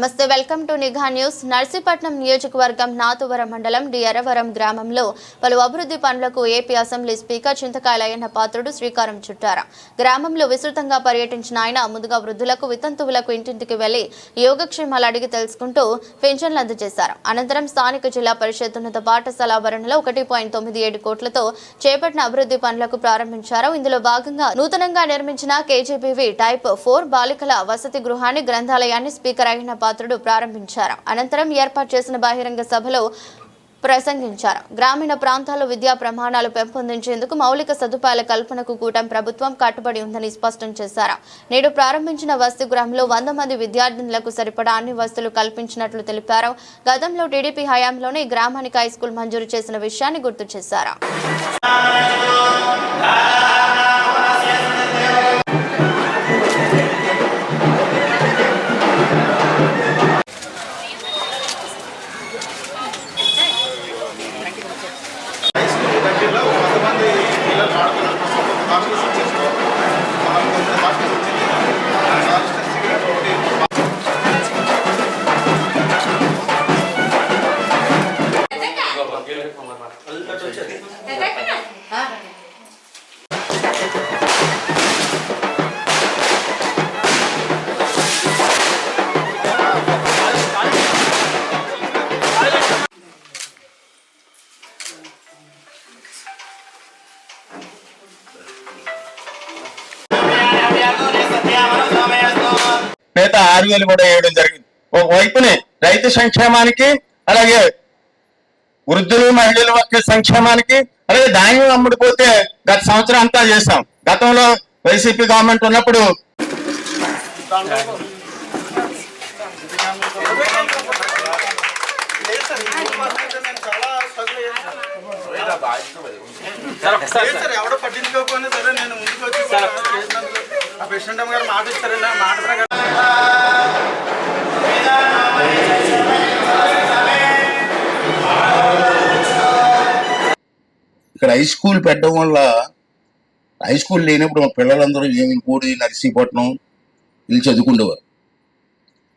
నమస్తే welcome to Nigha news. Narsipatnam నియోజకవర్గం నాతువరం మండలం డియరవరం గ్రామంలో పలు అభివృద్ధి పనులకు AP assembly speaker Chintakayala Ayyanna Patrudu శ్రీకారం చుట్టారు. గ్రామంలో విస్తృతంగా పర్యటించిన ఆయన ముందుగా వృద్ధులకు వితంతువులకు ఇంటింటికి వెళ్ళి యోగక్షేమాలు అడిగి తెలుసుకుంటూ పెన్షన్లు అందజేశారు. అనంతరం స్థానిక జిల్లా పరిషత్ ఉన్నత పాఠశాల ఆవరణలో ఒకటి పాయింట్ తొమ్మిది ఏడు కోట్లతో చేపట్టిన అభివృద్ధి పనులకు ప్రారంభించారు. ఇందులో భాగంగా నూతనంగా నిర్మించిన కేజీబీవీ టైప్ ఫోర్ బాలికల వసతి గృహాన్ని గ్రంథాలయాన్ని స్పీకర్ అయిన పాత్రుడు ప్రారంభించారు. అనంతరం ఏర్పాటు చేసిన బహిరంగ సభలో ప్రసంగించారు. గ్రామీణ ప్రాంతాల్లో విద్యా ప్రమాణాలు పెంపొందించేందుకు మౌలిక సదుపాయాల కల్పనకు కూటమి ప్రభుత్వం కట్టుబడి ఉందని స్పష్టం చేశారు. నేడు ప్రారంభించిన వసతి గృహంలో వంద మంది విద్యార్థినులకు సరిపడా అన్ని వసతులు కల్పించినట్లు తెలిపారు. గతంలో టీడీపీ హయాంలోనే గ్రామానికి హై స్కూల్ మంజూరు చేసిన విషయాన్ని గుర్తు చేశారు. మిగతా ఆరు వేలు కూడా వేయడం జరిగింది. ఒక వైపునే రైతు సంక్షేమానికి అలాగే వృద్ధులు మహిళల యొక్క సంక్షేమానికి అలాగే ధాన్యం అమ్ముడుపోతే గత సంవత్సరం అంతా చేశాం. గతంలో వైసీపీ గవర్నమెంట్ ఉన్నప్పుడు ఎవడో పట్టించుకోకపోయినా సరే నేను ముందుకు వచ్చి గారు మాట ఇచ్చారండి ఆ మాట ఇక్కడ హై స్కూల్ పెట్టడం వల్ల హై స్కూల్ లేనప్పుడు మా పిల్లలందరూ ఏమి కూడి నర్సీపట్నం వీళ్ళు చదువుకుండేవారు.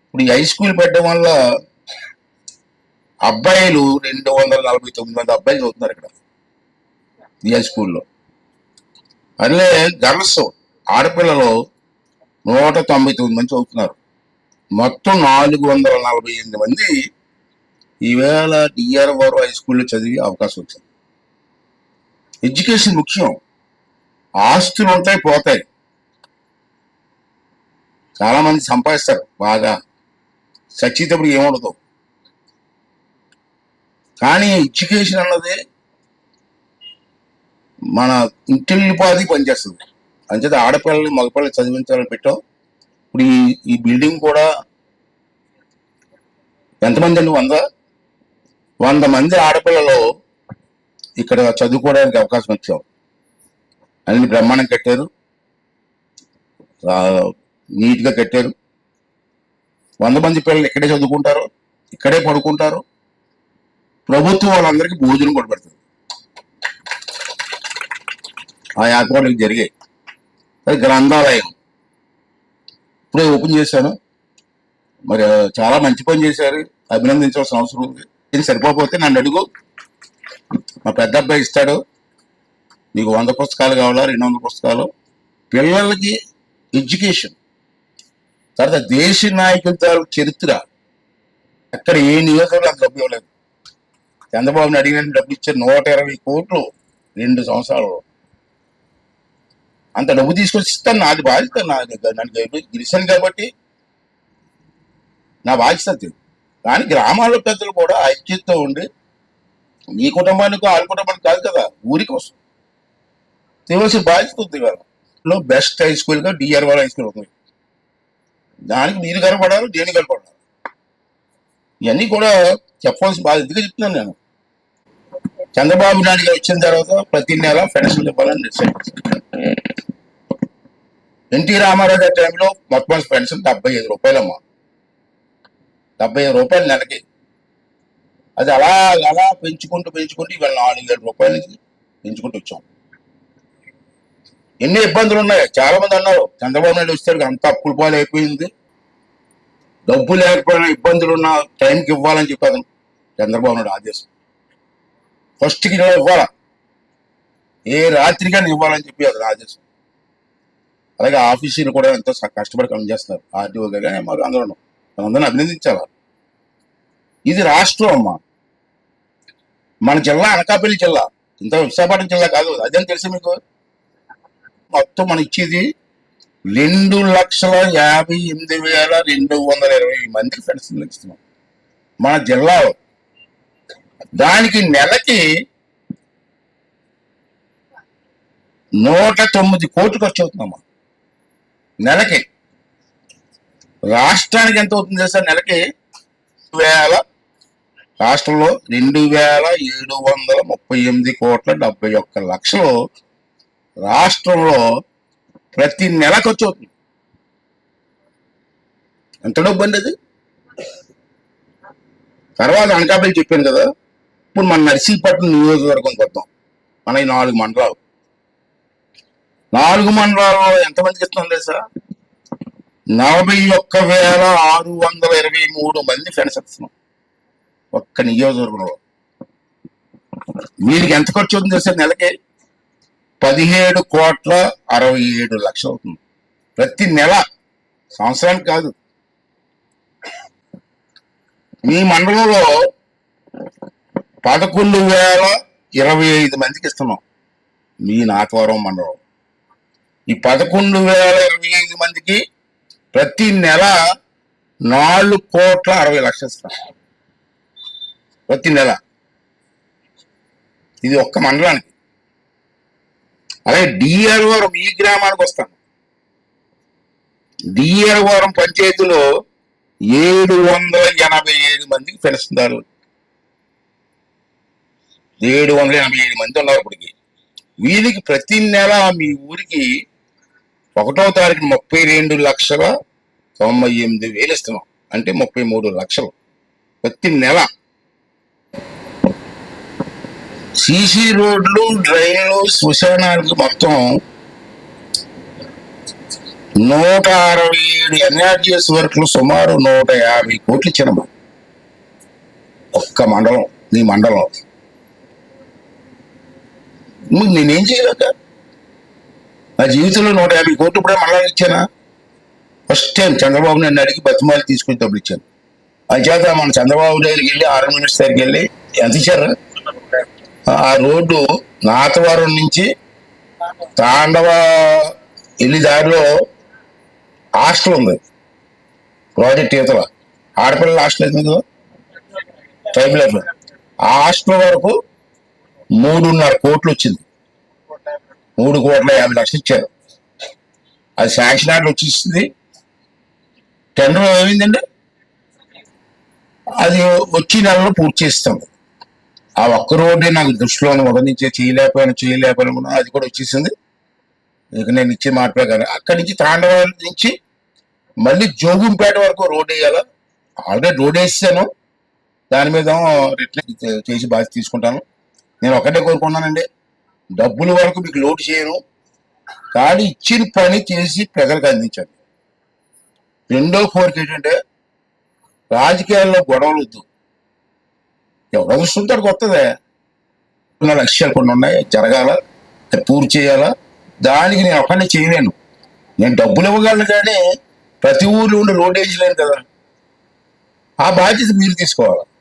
ఇప్పుడు ఈ హై స్కూల్ పెట్టడం వల్ల అబ్బాయిలు రెండు వందల నలభై తొమ్మిది మంది అబ్బాయిలు చదువుతున్నారు ఇక్కడ ఈ హై స్కూల్లో అదే గర్ల్స్ ఆడపిల్లలు నూట తొంభై తొమ్మిది మంది చదువుతున్నారు. మొత్తం నాలుగు వందల నలభై ఎనిమిది మంది ఈవేళ డిఆర్ వారు హై స్కూల్లో చదివే అవకాశం వచ్చింది. ఎడ్యుకేషన్ ముఖ్యం. ఆస్తులు ఉంటాయి పోతాయి. చాలా మంది సంపాదిస్తారు బాగా. చచ్చేటప్పుడు ఏముండదు. కానీ ఎడ్యుకేషన్ అన్నది మన ఇంటిల్లిపాది పనిచేస్తుంది. అంచేత ఆడపిల్లల్ని మగపిల్లలు చదివించాలని పెట్టాం. ఇప్పుడు ఈ ఈ బిల్డింగ్ కూడా ఎంతమంది అండి? వంద? వంద మంది ఆడపిల్లలు ఇక్కడ చదువుకోవడానికి అవకాశం ఇచ్చాం. అన్ని బ్రహ్మాండం కట్టారు. నీట్గా కట్టారు. వంద మంది పిల్లలు ఇక్కడే చదువుకుంటారు ఇక్కడే పడుకుంటారు. ప్రభుత్వం వాళ్ళందరికీ భోజనం కూడా పెడుతుంది. ఆ ఏర్పాట్లు జరిగాయి. అది గ్రంథాలయం. ఇప్పుడే ఓపెన్ చేశాను. మరి చాలా మంచి పని చేశారు. అభినందించవలసిన అవసరం ఉంది. ఇది సరిపోతే నన్ను అడుగు. మా పెద్ద అబ్బాయి ఇస్తాడు. నీకు వంద పుస్తకాలు కావాలా రెండు వందల పుస్తకాలు? పిల్లలకి ఎడ్యుకేషన్. తర్వాత దేశ నాయకుల తాలూకు చరిత్ర. అక్కడ ఏ నియోజకవర్గం అంత డబ్బు ఇవ్వలేదు చంద్రబాబుని అడిగిన డబ్బు ఇచ్చారు నూట ఇరవై కోట్లు రెండు సంవత్సరాలు అంత డబ్బు తీసుకొచ్చి ఇస్తాను నాది బాధ్యత నాది నన్ను గెలిచాను కాబట్టి నా బాధ్యత కానీ గ్రామాల్లో పెద్దలు కూడా ఐక్యతతో ఉండి నీ కుటుంబానికి వాళ్ళ కుటుంబానికి కాదు కదా ఊరి కోసం. తెలిసిన బాధ్యత ఉంది కదా బెస్ట్ హై స్కూల్గా గా హై స్కూల్ ఉంది. దానికి మీరు కనపడాలి నేను కనపడాలి. ఇవన్నీ కూడా చెప్పాల్సిన బాధ్యతగా చెప్తున్నాను నేను. చంద్రబాబు నాయుడు గారు వచ్చిన తర్వాత ప్రతి నెల పెన్షన్ ఇవ్వాలని డిసైడ్ ఎన్టీ రామారావు గారి టైంలో మొత్తం పెన్షన్ డెబ్బై ఐదు రూపాయలమ్మా. డెబ్బై ఐదు రూపాయలు నెలకి. అది అలా అలా పెంచుకుంటూ పెంచుకుంటూ ఇవాళ నాలుగు వేల రూపాయల నుంచి పెంచుకుంటూ వచ్చాం. ఎన్ని ఇబ్బందులు ఉన్నాయి. చాలా మంది అన్నారు చంద్రబాబు నాయుడు వస్తారు అంత అప్పుల పాలు అయిపోయింది. డబ్బు లేకపోయినా ఇబ్బందులు ఉన్న టైంకి ఇవ్వాలని చెప్పి అతను చంద్రబాబు నాయుడు ఆదేశం ఫస్ట్కి ఇలా ఇవ్వాలా? ఏ రాత్రికైనా ఇవ్వాలని చెప్పి అతను ఆదేశం అలాగే ఆఫీసీలు కూడా ఎంతో కష్టపడి పనిచేస్తున్నారు ఆర్టీఓ కానీ మాకు అందరూ అందరిని అభినందించాలి. ఇది రాష్ట్రం అమ్మ. మన జిల్లా అనకాపల్లి జిల్లా. ఇంత విశాఖపట్నం జిల్లా కాదు. అదేం తెలుసు మీకు? మొత్తం మనం ఇచ్చేది రెండు లక్షల యాభై ఎనిమిది వేల రెండు వందల ఇరవై మంది పెన్షన్లు ఇస్తున్నాం మన జిల్లాలో దానికి నెలకి నూట తొమ్మిది కోట్లు ఖర్చు అవుతుందమ్మా నెలకి. రాష్ట్రానికి ఎంత అవుతుంది తెలుసా నెలకి? వేల. రాష్ట్రంలో రెండు వేల ఏడు వందల ముప్పై ఎనిమిది కోట్ల డెబ్బై ఒక్క లక్షలు రాష్ట్రంలో ప్రతి నెల ఖర్చు అవుతుంది. ఎంత డబ్బు అండి అది? తర్వాత అనకాపల్లి చెప్పాను కదా. ఇప్పుడు మన నర్సీపట్నం నియోజకవర్గం కొద్దాం. మన ఈ నాలుగు మండలాలు. నాలుగు మండలాల్లో ఎంతమందికి ఇస్తుంది సార్ నలభై ఒక్క వేల ఆరు వందల ఇరవై మూడు మంది ఫ్రెండ్స్ ఇస్తున్నాం ఒక్క నియోజకవర్గంలో. వీరికి ఎంత ఖర్చు అవుతుంది సార్ నెలకి? పదిహేడు కోట్ల అరవై ఏడు లక్షలు అవుతుంది. ప్రతి నెల సంవత్సరానికి కాదు. మీ మండలంలో పదకొండు వేల ఇరవై ఐదు మందికి ఇస్తున్నాం. మీ నాటవరం మండలం. ఈ పదకొండు వేల ఇరవై ఐదు మందికి ప్రతి నెల నాలుగు కోట్ల అరవై లక్షలు ఇస్తాం ప్రతి నెల. ఇది ఒక్క మండలానికి. అలాగే డిఆర్వరం ఈ గ్రామానికి వస్తాను డిఆర్వరం పంచాయతీలో ఏడు వందల ఎనభై ఏడు మందికి పెన్షన్దారులు. ఏడు వందల ఎనభై ఏడు మంది ఉన్నారు ఇప్పటికి. వీరికి ప్రతి నెల మీ ఊరికి ఒకటో తారీఖు ముప్పై రెండు లక్షల తొంభై ఎనిమిది వేలు ఇస్తున్నాం. అంటే ముప్పై మూడు లక్షలు ప్రతి నెల. సీసీ రోడ్లు డ్రైన్లు శ్మశానాలకు మొత్తం నూట అరవై ఏడు ఎన్ఆర్జీఎస్ వర్క్లు సుమారు నూట యాభై కోట్లు ఇచ్చానమ్మా ఒక్క మండలం నీ మండలం. నేనేం చేయలేక? నా జీవితంలో నూట యాభై కోట్లు ఇప్పుడే మళ్ళా ఇచ్చానా? ఫస్ట్ టైం చంద్రబాబు నన్ను అడిగి బతిమాలి తీసుకుని డబ్బులు ఇచ్చాను. అంచేత మన చంద్రబాబు దగ్గరికి వెళ్ళి ఆర్ఎం మినిస్టర్ దగ్గరికి వెళ్ళి ఎంత ఇచ్చారు? ఆ రోడ్డు నాతవరం నుంచి తాండవ వెళ్ళి దారిలో హాస్టల్ ఉంది. ప్రాజెక్ట్ యువతల ఆడపిల్లల హాస్టల్ అయితే కదా ఆ హాస్టల్ వరకు మూడున్నర కోట్లు వచ్చింది. మూడు కోట్ల యాభై లక్షలు ఇచ్చారు. అది శాంక్షన్ ఆర్డర్ వచ్చేసింది టెండర్ ఏమైందండి అది వచ్చి నెలలో పూర్తి చేస్తాం. ఆ ఒక్క రోడ్డే నాకు దృష్టిలో మొదటి నుంచి చేయలేకపోయినా చేయలేకపోయినా అది కూడా వచ్చేసింది. ఇక నేను ఇచ్చే మాట ప్రకారం అక్కడి నుంచి తాండవం నుంచి మళ్ళీ జోగుంపేట వరకు రోడ్ వేయాలా? ఆల్రెడీ రోడ్ వేసాను దాని మీద రిటర్న్ చేసి బాధ్యత తీసుకుంటాను. నేను ఒకటే కోరుకున్నానండి డబ్బుల వరకు మీకు లోడ్ చేయను కానీ ఇచ్చిన పని చేసి ప్రజలకు అందించండి. రెండో కోరిక ఏంటంటే రాజకీయాల్లో గొడవలు వద్దు. ఎవరు చూస్తుంటాడు కొత్తదే. ఉన్న లక్ష్యాలు కొన్ని ఉన్నాయి జరగాల పూర్తి చేయాలా? దానికి నేను ఒకరిని చేయలేను. నేను డబ్బులు ఇవ్వగలను కానీ ప్రతి ఊర్లో ఉండి రోడ్ వేయలేను కదా. ఆ బాధ్యత మీరు తీసుకోవాలి?